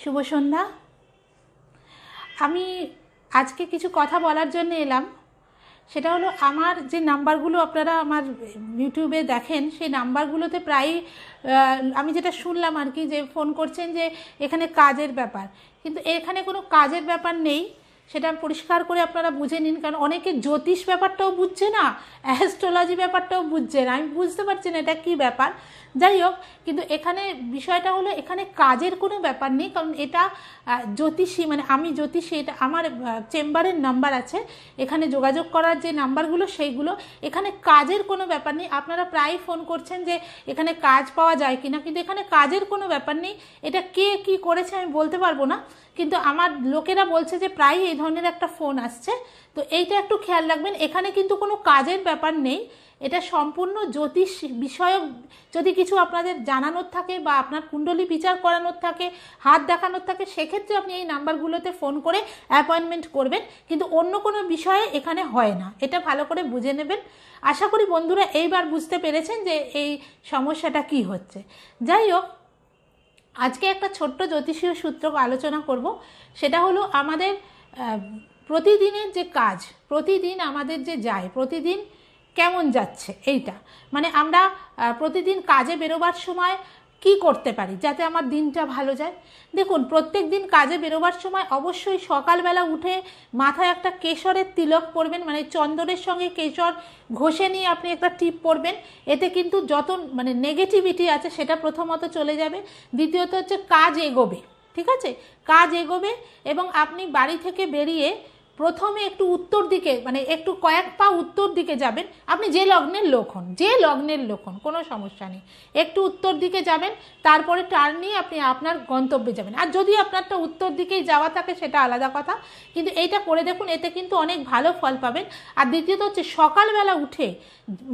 শুভ সন্ধ্যা। আমি আজকে কিছু কথা বলার জন্য এলাম। সেটা হলো আমার যে নাম্বারগুলো আপনারা আমার ইউটিউবে দেখেন, সেই নাম্বারগুলোতে প্রায়ই আমি যেটা শুনলাম আর কি যে ফোন করছেন যে এখানে কাজের ব্যাপার। কিন্তু এখানে কোনো কাজের ব্যাপার নেই। সেটা পরিষ্কার করে আপনারা বুঝে নিন, কারণ অনেকে জ্যোতিষ ব্যাপারটাও বুঝছে না অ্যাস্ট্রোলজি ব্যাপারটাও বুঝছে না। আমি বুঝতে পারছি না এটা কী ব্যাপার। যাই হোক, কিন্তু এখানে বিষয়টা হলো, এখানে কাজের কোনো ব্যাপার নেই, কারণ এটা জ্যোতিষী মানে আমি জ্যোতিষী, এটা আমার চেম্বারের নাম্বার আছে। এখানে যোগাযোগ করার যে নাম্বারগুলো, সেইগুলো, এখানে কাজের কোনো ব্যাপার নেই। আপনারা প্রায় ফোন করছেন যে, এখানে কাজ পাওয়া যায় কি না কিন্তু এখানে কাজের কোনো ব্যাপার নেই। এটা কে কি করেছে আমি বলতে পারব না, কিন্তু আমার লোকেরা বলছে যে প্রায় এই ধরনের একটা ফোন আসছে। তো এইটা একটু খেয়াল রাখবেন, এখানে কিন্তু কোনো কাজের ব্যাপার নেই। এটা সম্পূর্ণ জ্যোতিষ বিষয়ক, যদি কিছু আপনাদের জানানোর থাকে বা আপনার কুণ্ডলী বিচার করানোর থাকে, হাত দেখানোর থাকে, সেক্ষেত্রে আপনি এই নাম্বারগুলোতে ফোন করে অ্যাপয়েন্টমেন্ট করবেন। কিন্তু অন্য কোনো বিষয়ে এখানে হয় না। এটা ভালো করে বুঝে নেবেন। আশা করি বন্ধুরা এইবার বুঝতে পেরেছেন যে এই সমস্যাটা কি হচ্ছে। যাই হোক, আজকে একটা ছোট্ট জ্যোতিষীয় সূত্র আলোচনা করব। সেটা হলো আমাদের প্রতিদিনের যে কাজ, প্রতিদিন আমাদের যে যায়, প্রতিদিন কেমন যাচ্ছে এইটা? মানে আমরা প্রতিদিন কাজে বেরোবার সময় কি করতে পারি যাতে আমার দিনটা ভালো যায়? দেখুন, প্রত্যেক দিন কাজে বেরোবার সময় অবশ্যই সকালবেলা উঠে মাথায় একটা কেশরের তিলক পরবেন মানে চন্দনের সঙ্গে কেশর ঘষে নিয়ে আপনি একটা টিপ পরবেন। এতে কিন্তু যত মানে নেগেটিভিটি আছে সেটা প্রথমত চলে যাবে। দ্বিতীয়ত হচ্ছে কাজ এগোবে। ঠিক আছে? কাজ এগোবে এবং আপনি বাড়ি থেকে বেরিয়ে প্রথমে একটু উত্তর দিকে মানে একটু কয়েক পা উত্তর দিকে যাবেন, আপনি যে লগ্নের লোক হন, যে লগ্নের লোক হন, কোনো সমস্যা নেই। একটু উত্তর দিকে যাবেন, তারপরে টার্ন নিয়ে আপনি আপনার গন্তব্যে যাবেন। আর যদি আপনারটা উত্তর দিকেই যাওয়া থাকে, সেটা আলাদা কথা। কিন্তু এইটা করে দেখুন, এতে কিন্তু অনেক ভালো ফল পাবেন। আর দ্বিতীয়ত হচ্ছে, সকালবেলা উঠে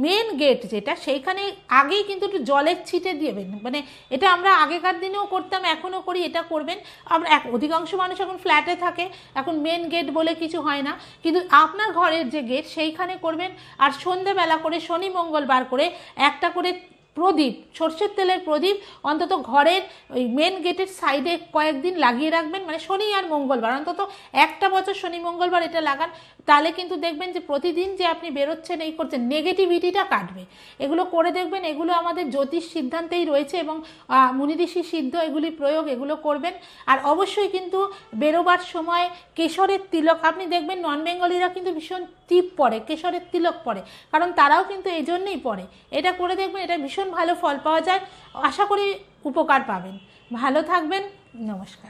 মেন গেট যেটা, সেইখানে আগেই কিন্তু একটু জলের ছিটে দিবেন। মানে এটা আমরা আগেকার দিনেও করতাম, এখনও করি, এটা করবেন। আমরা এক, অধিকাংশ মানুষ এখন ফ্ল্যাটে থাকে। এখন মেন গেট বলে কিছু হয় না। কিন্তু আপনার ঘরের যে গেট সেইখানে করবেন। আর সন্ধেবেলা করে, শনি মঙ্গলবার করে একটা করে প্রদীপ, সর্ষের তেলের প্রদীপ, অন্তত ঘরের ওই মেন গেটের সাইডে কয়েকদিন লাগিয়ে রাখবেন মানে শনি আর মঙ্গলবার, অন্তত একটা বছর শনি মঙ্গলবার এটা লাগান, তাহলে কিন্তু দেখবেন যে প্রতিদিন যে আপনি বেরোচ্ছেন, এই করছেন নেগেটিভিটিটা কাটবে। এগুলো করে দেখবেন, এগুলো আমাদের জ্যোতিষ সিদ্ধান্তেই রয়েছে এবং মুনিঋষি সিদ্ধ এগুলি প্রয়োগ, এগুলো করবেন। আর অবশ্যই কিন্তু বেরোবার সময় কেশরের তিলক, আপনি দেখবেন নন বেঙ্গলিরা কিন্তু ভীষণ টিপ পরে, কেশরের তিলক পরে, কারণ তারাও কিন্তু এই জন্যেই পরে। এটা করে দেখবেন, এটা ভালো ফল পাওয়া যায়। আশা করি উপকার পাবেন। ভালো থাকবেন। নমস্কার।